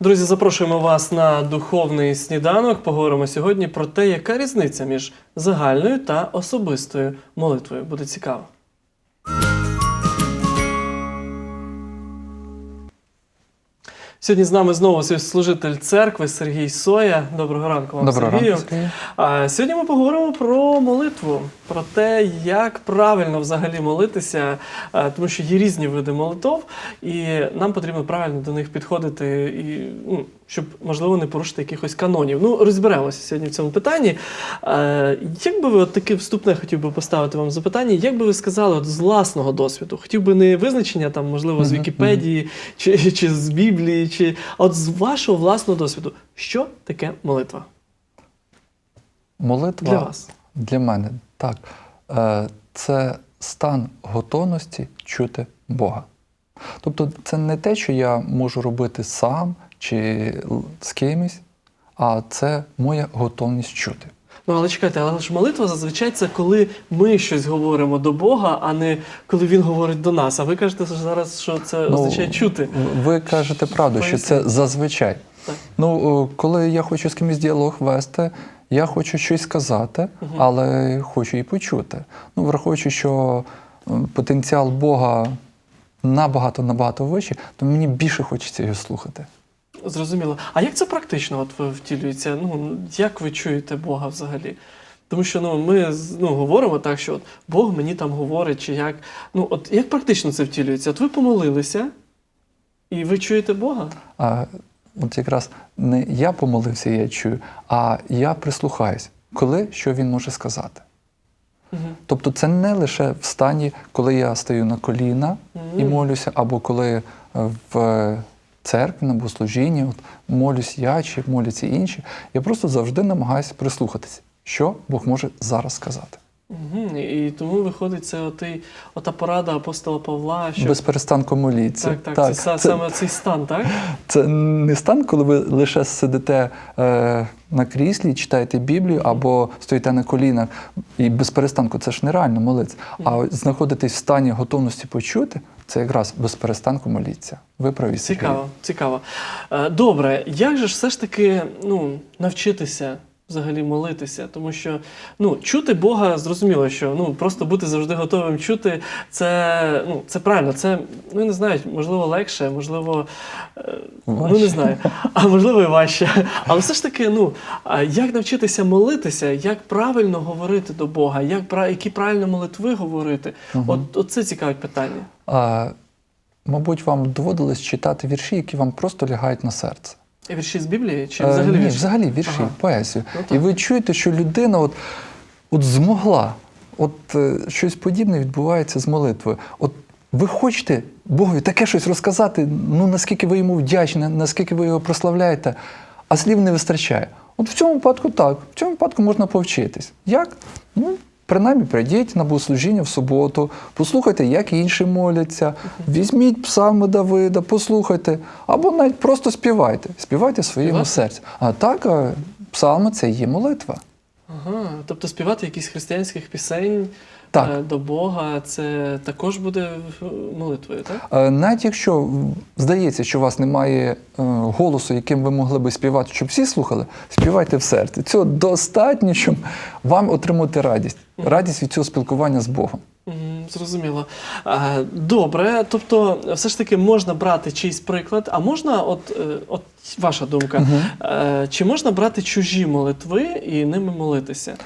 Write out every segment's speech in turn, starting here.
Друзі, запрошуємо вас на духовний сніданок. Поговоримо сьогодні про те, яка різниця між загальною та особистою молитвою. Буде цікаво. Сьогодні з нами знову служитель церкви Сергій Соя. Доброго ранку вам, Доброго Сергію. ранку, Сергій. Сьогодні ми поговоримо про молитву, про те, як правильно взагалі молитися, тому що є різні види молитов, і нам потрібно правильно до них підходити, і, ну, щоб, можливо, не порушити якихось канонів. Ну, розберемося сьогодні в цьому питанні. А, як би ви от таке вступне хотів би поставити вам запитання, як би ви сказали от, з власного досвіду? Хотів би не визначення, там, можливо, з Вікіпедії чи, чи з Біблії, чи от з вашого власного досвіду, що таке молитва Молитва для вас? для мене так. Е, Це стан готовності чути Бога. Тобто, це не те, що я можу робити сам чи з кимось, а це моя готовність чути. Ну, але чекайте, але ж молитва зазвичай це коли ми щось говоримо до Бога, а не коли Він говорить до нас. А ви кажете що зараз, що це Ну, означає чути. Ви кажете правду, що це зазвичай. Так. Ну, коли я хочу з кимось діалог вести, я хочу щось сказати, але хочу і почути. Ну, враховуючи, що потенціал Бога набагато набагато вищий, то мені більше хочеться його слухати. Зрозуміло. А як це практично от втілюється? Ну, як ви чуєте Бога взагалі? Тому що ну, ми ну, говоримо так, що от Бог мені там говорить, чи як. Ну, от як практично це втілюється? От ви помолилися, і ви чуєте Бога? А от якраз не я помолився, я чую, а я прислухаюсь, коли що він може сказати. Угу. Тобто це не лише в стані, коли я стою на коліна і молюся, або коли е, в церкві на богослужінні от, молюсь я чи моляться інші. Я просто завжди намагаюся прислухатися, що Бог може зараз сказати. Угу. І тому виходить це отий, ота порада апостола Павла, що Без перестанку моліться. так, так, це, са- саме цей стан, так? Це не стан, коли ви лише сидите е, на кріслі, читаєте Біблію або стоїте на колінах і без перестанку це ж нереально молитися. А знаходитись в стані готовності почути, це якраз без перестанку моліться. Ви праві. Цікаво, цікаво. Е, Добре, як же ж все ж таки ну, навчитися взагалі молитися? Тому що ну, чути Бога зрозуміло, що ну, просто бути завжди готовим чути, це, ну, це правильно, це ну, не знаю, можливо, легше, можливо, е, ну не знаю, а можливо і важче. Але все ж таки, ну, як навчитися молитися, як правильно говорити до Бога, як, які правильно молитви говорити? От, от це цікаве питання. А, мабуть, вам доводилось читати вірші, які вам просто лягають на серце. Вірші з Біблії чи Е, взагалі Ні, вірші? взагалі вірші, Ага. поезію. Ну, і ви чуєте, що людина от, от змогла, от е, щось подібне відбувається з молитвою. От ви хочете Богові таке щось розказати, ну наскільки ви йому вдячні, наскільки ви його прославляєте, а слів не вистачає. От в цьому випадку так, в цьому випадку можна повчитись. Як? Ну, принаймні прийдіть на богослужіння в суботу, послухайте, як інші моляться, візьміть псами Давида, послухайте, або навіть просто співайте. Співайте своєму серцю. А так, е, псалми це є молитва. Ага, тобто співати якісь християнських пісень Так. е, до Бога, це також буде молитвою, так? Е, Навіть якщо здається, що у вас немає е, голосу, яким ви могли би співати, щоб всі слухали, співайте в серці. Цього достатньо, щоб вам отримати радість. Радість від цього спілкування з Богом. Зрозуміло. Добре, тобто, все ж таки можна брати чийсь приклад, а можна, от, от ваша думка, е, чи можна брати чужі молитви і ними молитися?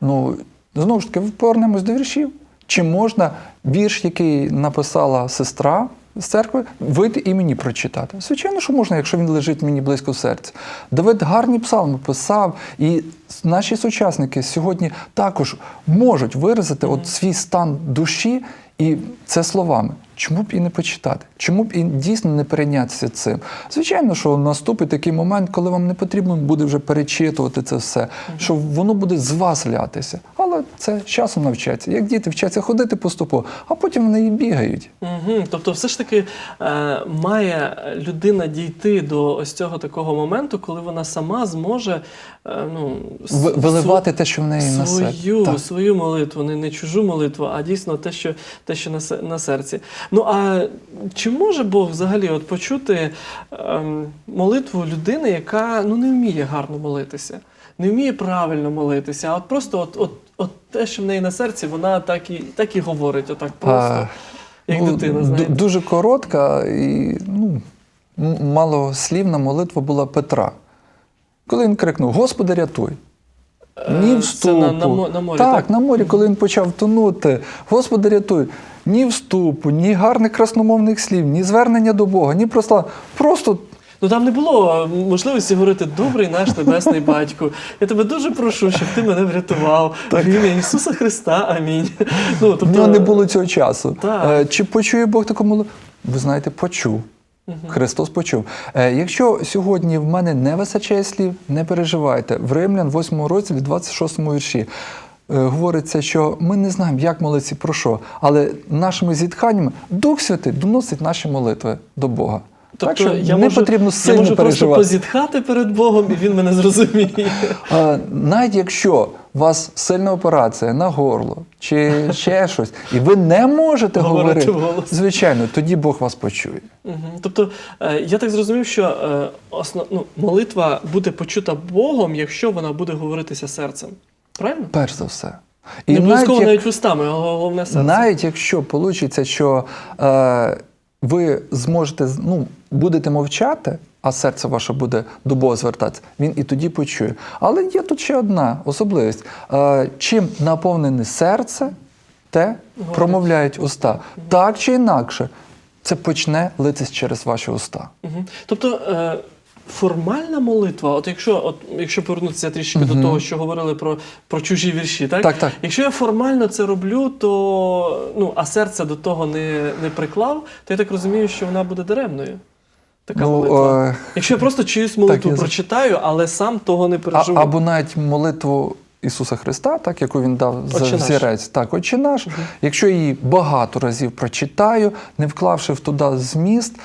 Ну, знову ж таки, повернемось до віршів. Чи можна вірш, який написала сестра з церкви, вийти і мені прочитати? Звичайно, що можна, якщо він лежить мені близько серця. Давид гарні псалми писав, і наші сучасники сьогодні також можуть виразити от свій стан душі, і це словами. Чому б і не почитати? Чому б і дійсно не перейнятися цим? Звичайно, що наступить такий момент, коли вам не потрібно буде вже перечитувати це все, що воно буде з вас лятися. Але це з часом навчаться. Як діти вчаться ходити поступово, а потім вони і бігають. Угу. Тобто, все ж таки е, має людина дійти до ось цього такого моменту, коли вона сама зможе е, ну, В- Виливати те, що в неї на свою, Так. свою молитву, не, не чужу молитву, а дійсно те, що, те, що на, на серці. Ну а чи може Бог взагалі от почути ем, молитву людини, яка ну, не вміє гарно молитися, не вміє правильно молитися, а от просто от, от, от те, що в неї на серці, вона так і, так і говорить, отак просто. А, Як ну, дитина, знаєте. Дуже коротка і ну, малослівна молитва була Петра. Коли він крикнув: Господи, рятуй! Ні Е, вступу. Це на, на, на морі, так, так? на морі, коли він почав тонути. Господи, рятуй! Ні вступу, ні гарних красномовних слів, ні звернення до Бога, ні прослав. Просто Ну там не було можливості говорити добрий наш небесний батько. Я тебе дуже прошу, щоб ти мене врятував. В ім'я Ісуса Христа. Амінь. Ну, в нього не було цього часу. Так. Е, Чи почує Бог таку молитву? Ви знаєте, почув. Христос почув. Е, Якщо сьогодні в мене не вистачає слів, не переживайте. В Римлян, 8 розділі, 26 вірші. е, Говориться, що ми не знаємо, як молитися про що, але нашими зітханнями Дух Святий доносить наші молитви до Бога. Так що Тобто я не можу, потрібно я сильно можу просто переживати. позітхати перед Богом, і він мене зрозуміє. Навіть якщо у вас сильна операція на горло чи ще щось, і ви не можете Говорити говорити, звичайно, тоді Бог вас почує. Тобто е, я так зрозумів, що е, основ, ну, молитва буде почута Богом, якщо вона буде говоритися серцем. Правильно? Перш за все. Не обов'язково навіть вустами, а головне серце. Навіть якщо вийде, що е, ви зможете ну, будете мовчати, а серце ваше буде до Бога звертатися, він і тоді почує. Але є тут ще одна особливість: е, чим наповнене серце, те промовляють уста. Так чи інакше, це почне литись через ваші уста. Угу. Тобто е, формальна молитва, от якщо, от, якщо повернутися трішки до того, що говорили про, про чужі вірші, так? Так, так. Якщо я формально це роблю, то ну, а серце до того не, не приклав, то я так розумію, що вона буде даремною. Така молитва. е, Якщо я просто чиюсь молитву я прочитаю, але сам того не А, або навіть молитву Ісуса Христа, так, яку він дав за взірець, так, Отче наш, якщо її багато разів прочитаю, не вклавши в туди зміст,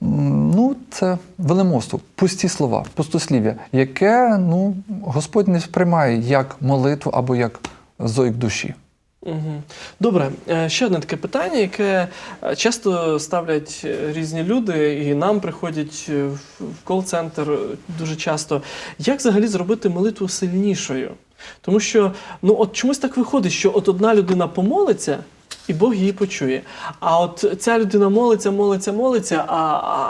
ну, це велемовство, пусті слова, пустослів'я, яке ну, Господь не сприймає як молитву або як зойк душі. Добре, Е, ще одне таке питання, яке е, часто ставлять е, різні люди, і нам приходять в кол-центр дуже часто. Як взагалі зробити молитву сильнішою? Тому що ну от чомусь так виходить, що от одна людина помолиться. І Бог її почує. А от ця людина молиться, молиться, молиться, а,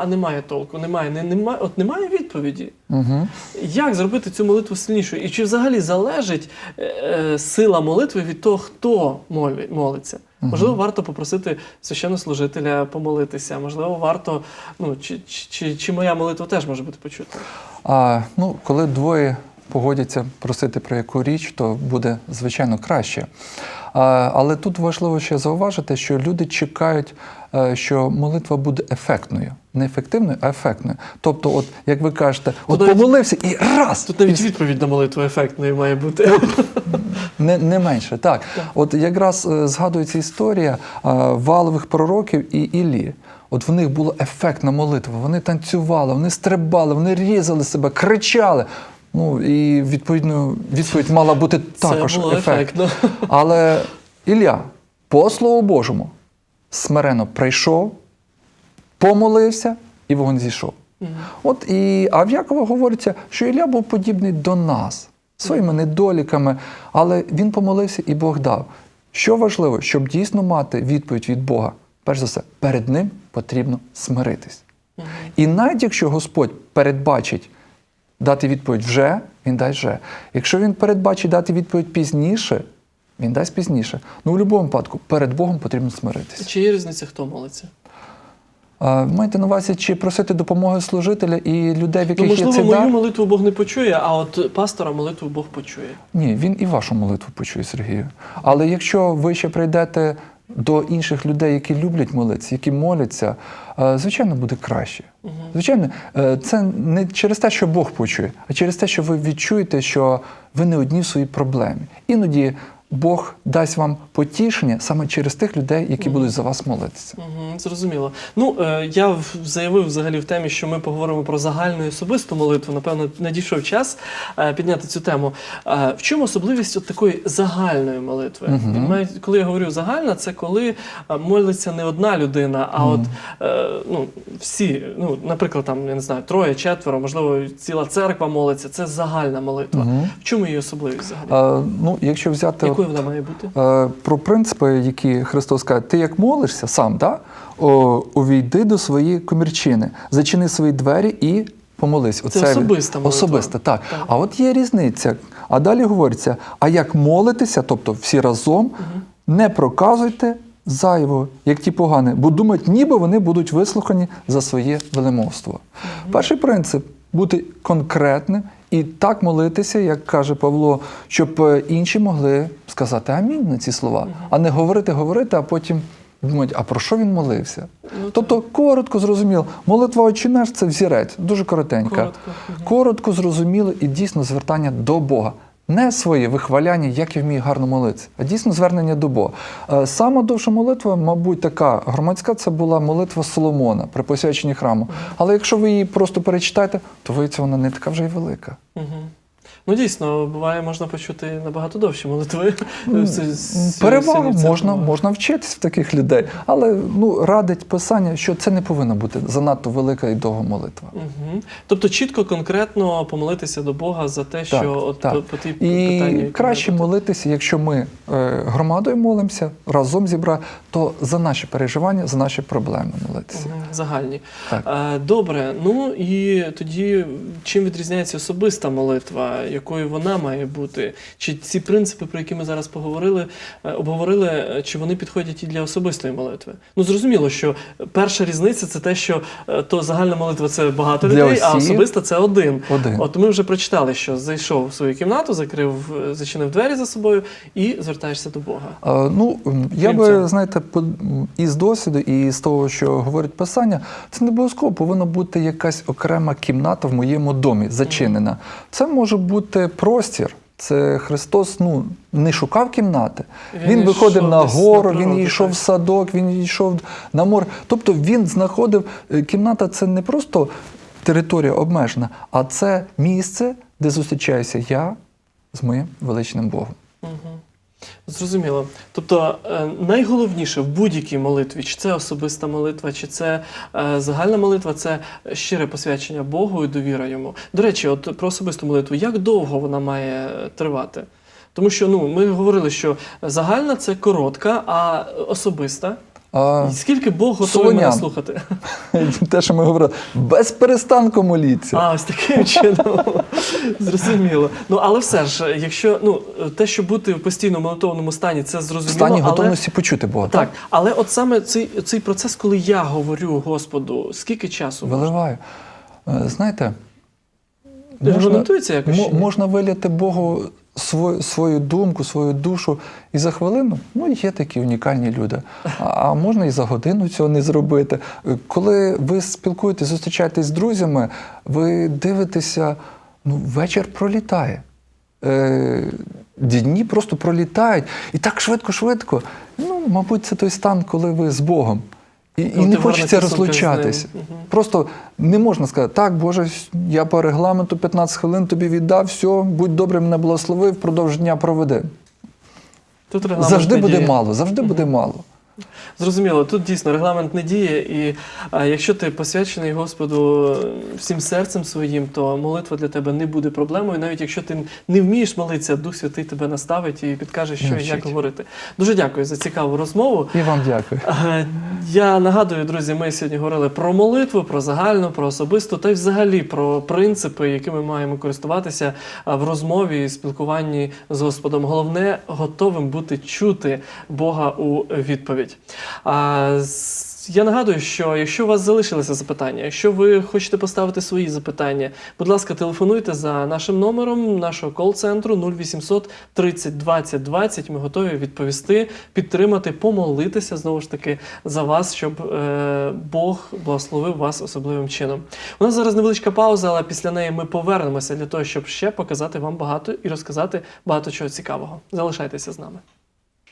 а, немає толку, немає, не, немає, от немає відповіді. Угу. Як зробити цю молитву сильнішою? І чи взагалі залежить е, е, сила молитви від того, хто молі, молиться? Можливо, варто попросити священнослужителя помолитися, можливо, варто, ну, чи, чи, чи, чи моя молитва теж може бути почута? А ну, коли двоє погодяться просити про яку річ, то буде звичайно краще. Але тут важливо ще зауважити, що люди чекають, е, що молитва буде ефектною. Не ефективною, а ефектною. Тобто, от як ви кажете, от навіть- помолився і раз Тут навіть відповідь на молитву ефектною має бути. не, не менше. Так. От якраз е, згадується історія е, валових пророків і Іллі. От в них була ефектна молитва. Вони танцювали, вони стрибали, вони різали себе, кричали. Ну і відповідно відповідь мала бути також Це було ефект. ефектно. Але Ілля, по Слову Божому, смирено прийшов, помолився і вогонь зійшов. От і а в Якова говориться, що Ілля був подібний до нас своїми недоліками, але він помолився і Бог дав. Що важливо, щоб дійсно мати відповідь від Бога, перш за все, перед ним потрібно смиритись. І навіть якщо Господь передбачить дати відповідь вже, він дасть вже. Якщо він передбачить дати відповідь пізніше, він дасть пізніше. Ну, в будь-якому випадку, перед Богом потрібно смиритись. Чи є різниця, хто молиться? А, Маєте на увазі, чи просити допомоги служителя і людей, в Ну, яких є можливо, цей мою молитву Бог не почує, а от пастора молитву Бог почує. Ні, він і вашу молитву почує, Сергію. Але якщо ви ще прийдете до інших людей, які люблять молитися, які моляться, е, звичайно, буде краще. Звичайно, е, це не через те, що Бог почує, а через те, що ви відчуєте, що ви не одні в своїй проблемі. Іноді Бог дасть вам потішення саме через тих людей, які будуть за вас молитися. Угу, зрозуміло. Ну, е, я заявив взагалі в темі, що ми поговоримо про загальну і особисту молитву. Напевно, надійшов час е, підняти цю тему. Е, в чому особливість от такої загальної молитви? Має- Коли я говорю загальна, це коли молиться не одна людина, а от е, ну, всі, ну, наприклад, там, я не знаю, троє, четверо, можливо, ціла церква молиться. Це загальна молитва. Мгм. В чому її особливість взагалі? Е, ну, якщо взяти Якою вона має бути? Е, про принципи, які Христос каже, ти як молишся сам, да? О, увійди до своєї комірчини, зачини свої двері і помолись. Це особиста молитва. Особиста, так. Так. А от є різниця. А далі говориться: а як молитися, тобто всі разом, не проказуйте зайвого, як ті погані, бо думають, ніби вони будуть вислухані за своє велемовство. Перший принцип бути конкретним і так молитися, як каже Павло, щоб е, інші могли сказати амінь на ці слова, а не говорити, говорити, а потім думають, а про що він молився? Ну, тобто коротко зрозуміло. Молитва «Отче наш» – це взірець, дуже коротенька. Коротко. Коротко, зрозуміло і дійсно звертання до Бога. Не своє вихваляння, як я вмію гарно молитися, а дійсно звернення до Бога. Е, Сама довша молитва, мабуть, така громадська, це була молитва Соломона при посвяченні храму. Але якщо ви її просто перечитаєте, то виявиться, вона не така вже й велика. Угу. Ну, дійсно, буває, можна почути набагато довші молитви. Ну, це можна, можна вчитись в таких людей, але ну радить писання, що це не повинна бути занадто велика і довга молитва. Мгм. Тобто чітко, конкретно помолитися до Бога за те, що Так, от так. по, по тій І краще молитися, якщо ми е, громадою молимося, разом зібра, то за наші переживання, за наші проблеми молитися. Мгм, Загальні. Так. Е, Добре, ну і тоді чим відрізняється особиста молитва, якою вона має бути? Чи ці принципи, про які ми зараз поговорили, е, обговорили, е, чи вони підходять і для особистої молитви? Ну зрозуміло, що перша різниця це те, що е, то загальна молитва це багато Для людей, а особиста це один. Один. От ми вже прочитали, що зайшов в свою кімнату, закрив, зачинив двері за собою і звертаєшся до Бога. Е, Ну, я Крім би, цього. знаєте, по- із досвіду, і з того, що говорить писання, це не обов'язково повинна бути якась окрема кімната в моєму домі, зачинена. Це може бути простір. Це Христос ну, не шукав кімнати. Він Він, виходив на гору, на він йшов в садок, він йшов на море. Тобто він знаходив е, кімната це не просто територія обмежена, а це місце, де зустрічаюся я з моїм величним Богом. Зрозуміло. Тобто е, найголовніше в будь-якій молитві, чи це особиста молитва, чи це е, загальна молитва, це щире посвячення Богу і довіра йому. До речі, от про особисту молитву, як довго вона має тривати? Тому що ну, ми говорили, що загальна це коротка, а особиста. А, І скільки Бог готовий мене слухати? Те, що ми говорили, без перестанку моліться. А, ось таким чином. Зрозуміло. Ну, але все ж, якщо ну, те, що бути в постійно молитовному стані, це зрозуміло. В стані але... готовності почути Бога. Так, але от саме цей, цей процес, коли я говорю Господу, скільки часу? Виливаю. Е, Знаєте, Регламентується якось? мо- можна виляти Богу свою, свою думку, свою душу і за хвилину. Ну, є такі унікальні люди. А, можна і за годину цього не зробити. Коли ви спілкуєтесь, зустрічаєтесь з друзями, ви дивитеся, ну, вечір пролітає. Е, дні просто пролітають. І так швидко-швидко. Ну, мабуть, це той стан, коли ви з Богом. І, і не хочеться розлучатися. Угу. Просто не можна сказати, так, Боже, я по регламенту 15 хвилин тобі віддав, все, будь добрим, мене благословив, впродовж дня проведи. Тут Завжди буде діє. мало, завжди буде мало. Зрозуміло, тут дійсно регламент не діє, і а, якщо ти посвячений Господу е, всім серцем своїм, то молитва для тебе не буде проблемою. Навіть якщо ти не вмієш молитися, Дух Святий тебе наставить і підкаже, що і як говорити. Дуже дякую за цікаву розмову. І вам дякую. Е, Я нагадую, друзі, ми сьогодні говорили про молитву, про загальну, про особисту та й взагалі про принципи, якими маємо користуватися в розмові і спілкуванні з Господом. Головне готовим бути чути Бога у відповідь. А, Я нагадую, що якщо у вас залишилися запитання, якщо ви хочете поставити свої запитання, будь ласка, телефонуйте за нашим номером нашого кол-центру 0800 30 20 20. Ми готові відповісти, підтримати, помолитися знову ж таки за вас, щоб е, Бог благословив вас особливим чином. У нас зараз невеличка пауза, але після неї ми повернемося для того, щоб ще показати вам багато і розказати багато чого цікавого. Залишайтеся з нами.